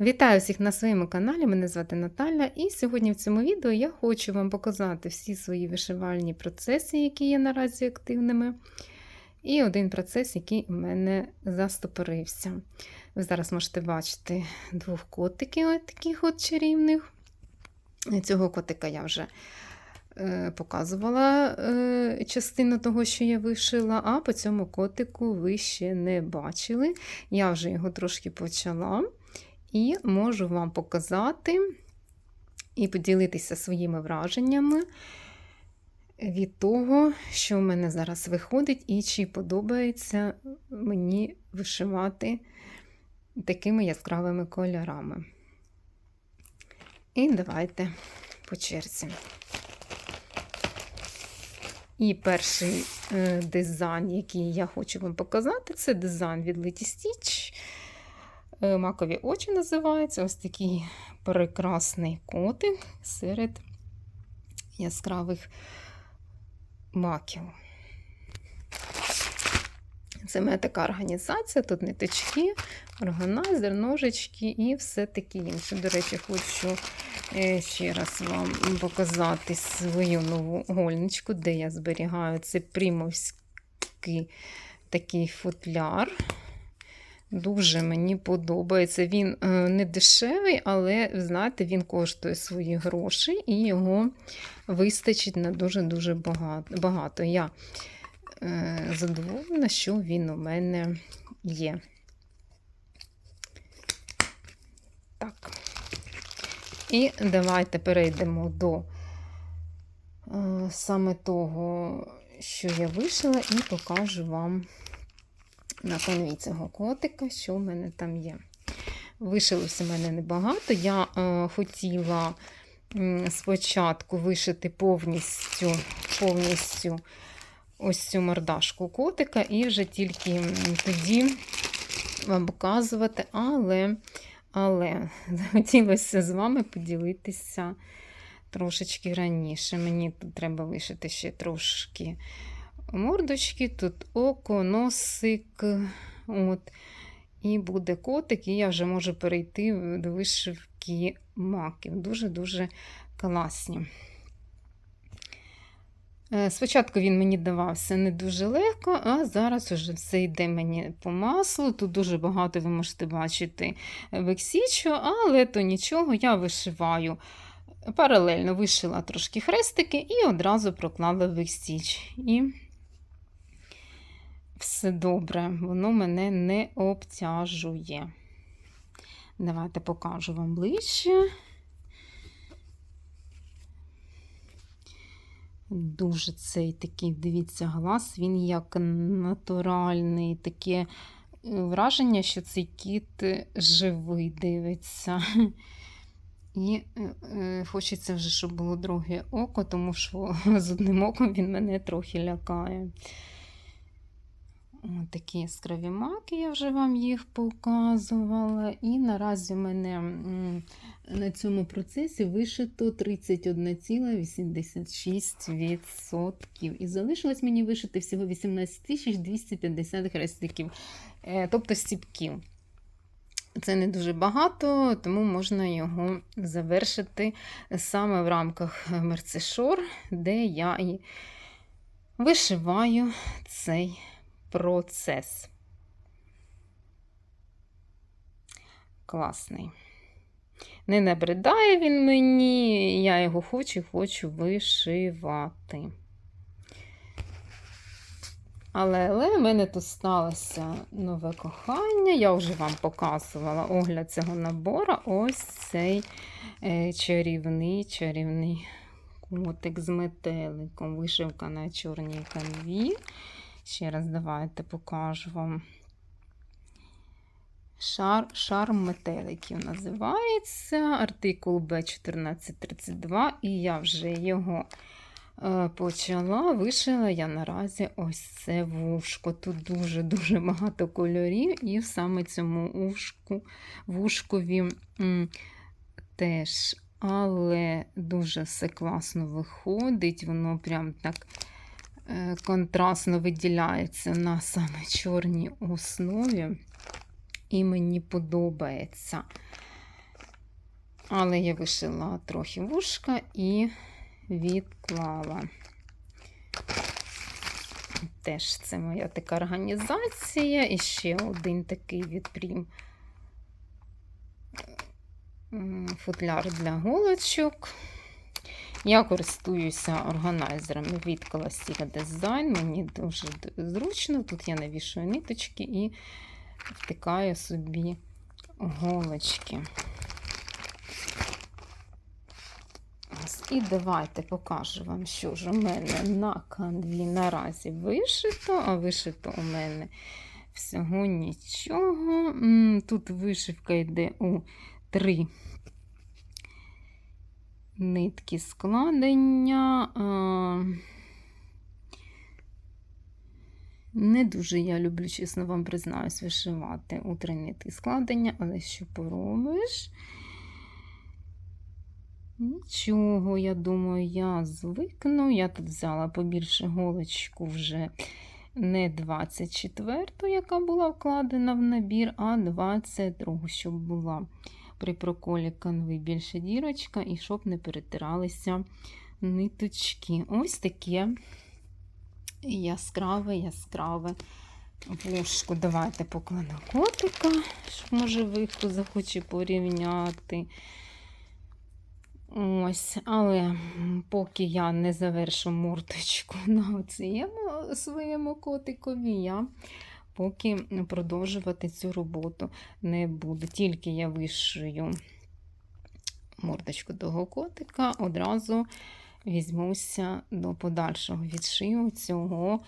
Вітаю всіх на своєму каналі. Мене звати Наталя, і сьогодні в цьому відео я хочу вам показати всі свої вишивальні процеси, які є наразі активними. І один процес, який у мене застопорився. Ви зараз можете бачити двох котиків от таких от чарівних. Цього котика я вже е, показувала е, частину того, що я вишила, а по цьому котику ви ще не бачили. Я вже його трошки почала. І можу вам показати і поділитися своїми враженнями від того, що в мене зараз виходить, і чи подобається мені вишивати такими яскравими кольорами. І давайте по черзі. І перший е, дизайн, який я хочу вам показати, це дизайн від Lady Stitch. Е, Макові очі називаються. Ось такий прекрасний котик серед яскравих маків. Це моя така організація, тут ниточки, органайзер, ножички і все таке інше. До речі, хочу е, ще раз вам показати свою нову гольничку, де я зберігаю це примовський такий футляр. Дуже мені подобається. Він е, не дешевий, але, знаєте, він коштує свої гроші і його вистачить на дуже-дуже багато. Я е, задоволена, що він у мене є. Так. І давайте перейдемо до е, саме того, що я вишила, і покажу вам на конві цього котика, що в мене там є. Вишилося в мене небагато. Я е, хотіла м, спочатку вишити повністю повністю ось цю мордашку котика, і вже тільки тоді вам показувати, але, але хотілося з вами поділитися трошечки раніше. Мені тут треба вишити ще трошки мордочки, тут око, носик. От. І буде котик, і я вже можу перейти до вишивки маків. Дуже-дуже класні. Е, спочатку він мені давався не дуже легко, а зараз вже все йде мені по маслу. Тут дуже багато ви можете бачити вексічу, але то нічого, я вишиваю. Паралельно вишила трошки хрестики і одразу проклала вексіч. І все добре, воно мене не обтяжує. Давайте покажу вам ближче. Дуже цей такий, дивіться, глаз, він як натуральний, таке враження, що цей кіт живий дивиться. І е, хочеться вже, щоб було друге око, тому що з одним оком він мене трохи лякає. Такі яскраві маки, я вже вам їх показувала. І наразі в мене на цьому процесі вишито 31,86%. І залишилось мені вишити всього 18 250 хрестиків, е, тобто стіпків. Це не дуже багато, тому можна його завершити саме в рамках мерцешор, де я і вишиваю цей процес. Класний. Не набридає він мені, я його хочу і хочу вишивати. Але в мене тут сталося нове кохання. Я вже вам показувала огляд цього набору. Ось цей е, чарівний чарівний котик з метеликом. Вишивка на чорній канві. Ще раз давайте покажу вам. Шар, Шарм метеликів називається. Артикул Б1432, і я вже його е, почала. Вишила я наразі ось це вушко. Тут дуже-дуже багато кольорів, і саме цьому вушку, вушкові м, теж. Але дуже все класно виходить, воно прям так. Е, контрастно виділяється на саме чорній основі, і мені подобається. Але я вишила трохи вушка і відклала. Теж це моя така організація. І ще один такий від Прім м, футляр для голочок. Я користуюся органайзерами від Classica Design. Мені дуже зручно. Тут я навішую ниточки і втикаю собі голочки. І давайте покажу вам, що ж у мене на канві наразі вишито, а вишито у мене всього нічого. Тут вишивка йде у три нитки складення. А, Не дуже я люблю, чесно вам признаюсь, вишивати у нитки складення, але що поробиш? Нічого, я думаю, я звикну. Я тут взяла побільше голочку вже не 24, яка була вкладена в набір, а 22, щоб була при проколі канви більше дірочка, і щоб не перетиралися ниточки. Ось таке яскраве, яскраве вушко. Давайте покладу котика, щоб, може, ви хто захоче порівняти. Ось, але поки я не завершу мордочку на цьому своєму котикові, я поки продовжувати цю роботу не буду. Тільки я вишию мордочку того котика, одразу візьмуся до подальшого відшию цього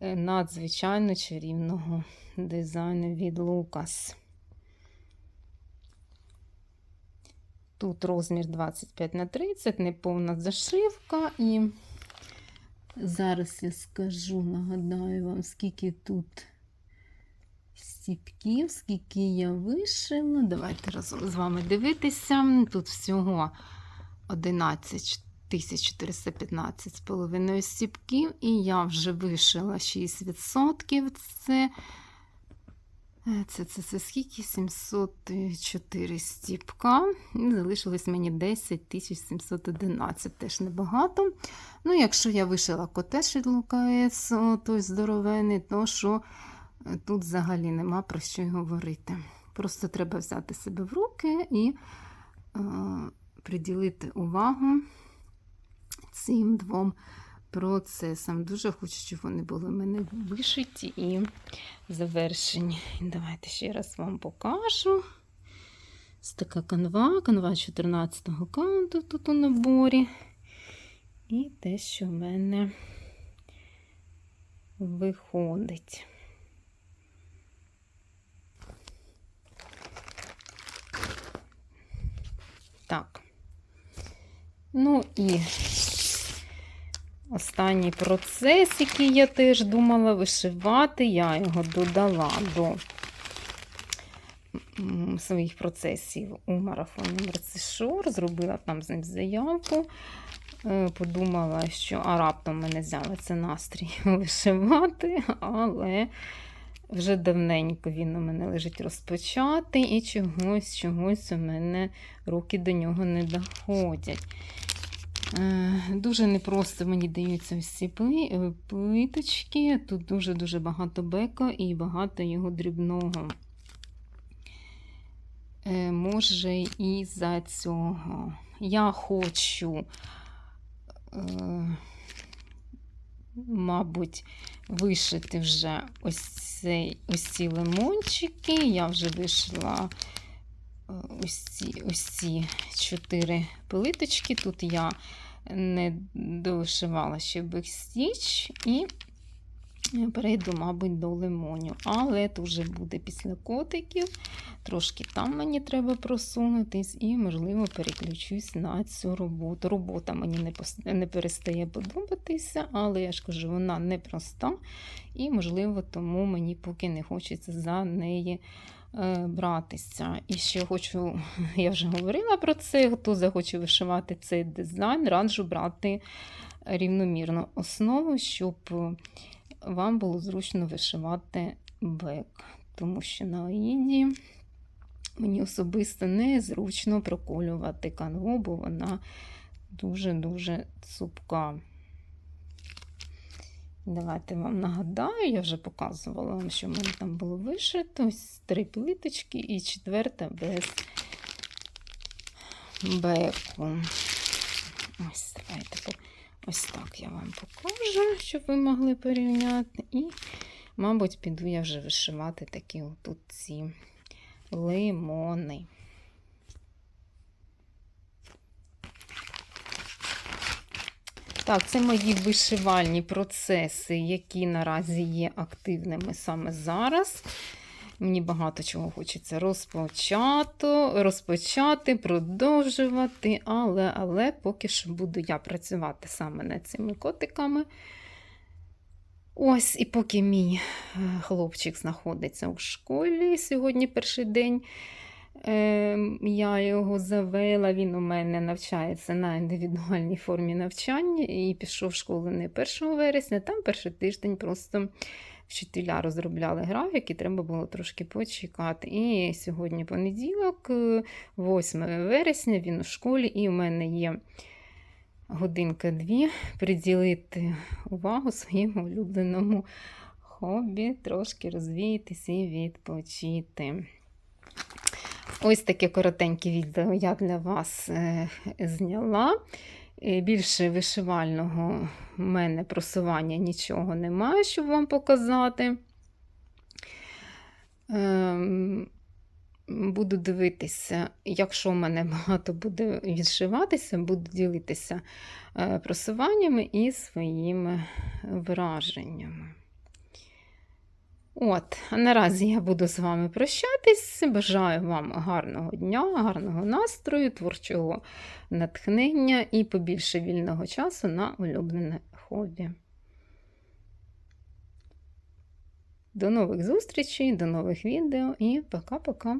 е, надзвичайно чарівного дизайну від Лукас. Тут розмір 25 на 30, неповна зашивка. І зараз я скажу, нагадаю вам, скільки тут стіпків, скільки я вишила. Давайте разом з вами дивитися. Тут всього 11 415 з половиною стіпків, і я вже вишила 6%. Це Е, Це, це, це скільки? 704 стіпка. І залишилось мені 10 711, теж небагато. Ну, якщо я вишила котеж від Лукаес, о, той здоровений, то що тут взагалі нема про що й говорити. Просто треба взяти себе в руки і е, приділити увагу цим двом процесам. Дуже хочу, щоб вони були в мене вишиті і завершені. Давайте ще раз вам покажу. Ось така канва, канва 14-го каунту тут у наборі. І те, що в мене виходить. Так. Ну і Останній процес, який я теж думала вишивати, я його додала до своїх процесів у марафоні Мерцешор, зробила там з ним заявку. Е, Подумала, що а раптом мене з'явиться настрій вишивати, але вже давненько він у мене лежить розпочатий, і чогось, чогось у мене руки до нього не доходять. Е, Дуже непросто мені даються ці е, плиточки. Тут дуже-дуже багато бека і багато його дрібного. Е, Може, і за цього. Я хочу, мабуть, вишити вже ось, ось ці лимончики. Я вже вишила е, ось ці, чотири плиточки. Тут я не дошивала ще бекстіч і перейду, мабуть, до лимоню. Але це вже буде після котиків. Трошки там мені треба просунутись, і, можливо, переключусь на цю роботу. Робота мені не, пос- не перестає подобатися, але я ж кажу, вона непроста. І, можливо, тому мені поки не хочеться за неї е, братися. І ще хочу, я вже говорила про це, хто захоче вишивати цей дизайн, раджу брати рівномірну основу, щоб вам було зручно вишивати бек. Тому що на Аїді мені особисто незручно проколювати канву, бо вона дуже-дуже цупка. Давайте вам нагадаю, я вже показувала вам, що в мене там було вишито. Ось три плиточки і четверта без беку. Ось, давайте я вам покажу, щоб ви могли порівняти. І, мабуть, піду я вже вишивати такі отут ці лимони. Так, це мої вишивальні процеси, які наразі є активними саме зараз. Мені багато чого хочеться розпочати, розпочати, продовжувати, але, але поки що буду я працювати саме над цими котиками. Ось, і поки мій е, хлопчик знаходиться у школі, сьогодні перший день. Ем, Я його завела, він у мене навчається на індивідуальній формі навчання і пішов в школу не 1 вересня, там перший тиждень просто вчителя розробляли графік і треба було трошки почекати. І сьогодні понеділок, е, 8 вересня, він у школі, і у мене є годинка-дві приділити увагу своєму улюбленому хобі, трошки розвіятися і відпочити. Ось таке коротеньке відео я для вас е, зняла. Більше вишивального в мене просування нічого немає, щоб вам показати. Ем, Буду дивитися, якщо в мене багато буде відшиватися, буду ділитися е, просуваннями і своїми враженнями. От, а наразі я буду з вами прощатись. Бажаю вам гарного дня, гарного настрою, творчого натхнення і побільше вільного часу на улюблене хобі. До нових зустрічей, до нових відео і пока-пока!